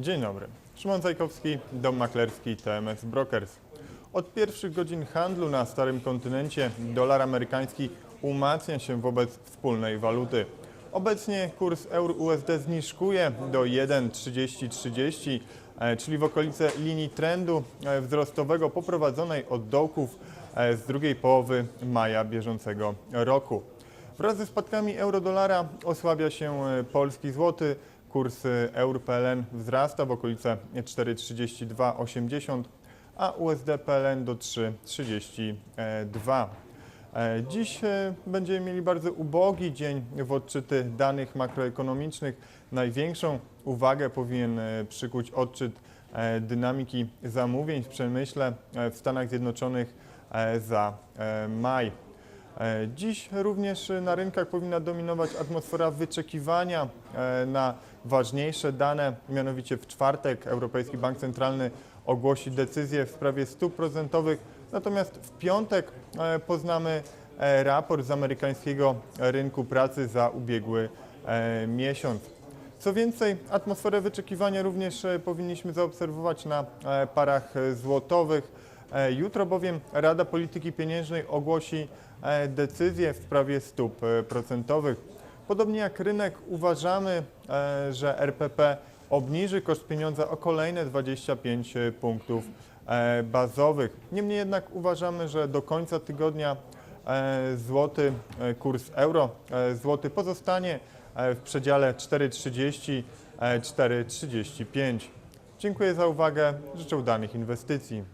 Dzień dobry. Szymon Zajkowski, Dom Maklerski TMS Brokers. Od pierwszych godzin handlu na Starym Kontynencie dolar amerykański umacnia się wobec wspólnej waluty. Obecnie kurs euro-USD zniżkuje do 1,3030, e, czyli w okolice linii trendu e, wzrostowego poprowadzonej od dołków e, z drugiej połowy maja bieżącego roku. Wraz ze spadkami euro-dolara osłabia się polski złoty. Kurs e, euro-PLN wzrasta w okolice 4,3280, a USD-PLN do 3,32. E, Dziś e, będziemy mieli bardzo ubogi dzień w odczyty danych makroekonomicznych. Największą uwagę powinien e, przykuć odczyt dynamiki zamówień w przemyśle w Stanach Zjednoczonych za maj. E, Dziś również na rynkach powinna dominować atmosfera wyczekiwania e, na ważniejsze dane, mianowicie w czwartek Europejski Bank Centralny ogłosi decyzję w sprawie stóp procentowych, natomiast w piątek e, poznamy raport z amerykańskiego rynku pracy za ubiegły miesiąc. Co więcej, atmosferę wyczekiwania również powinniśmy zaobserwować na parach złotowych. E, Jutro bowiem Rada Polityki Pieniężnej ogłosi e, decyzję w sprawie stóp e, procentowych. Podobnie jak rynek uważamy, że RPP obniży koszt pieniądza o kolejne 25 punktów bazowych. Niemniej jednak uważamy, że do końca tygodnia złoty, kurs euro złoty pozostanie w przedziale 4,30-4,35. Dziękuję za uwagę, życzę udanych inwestycji.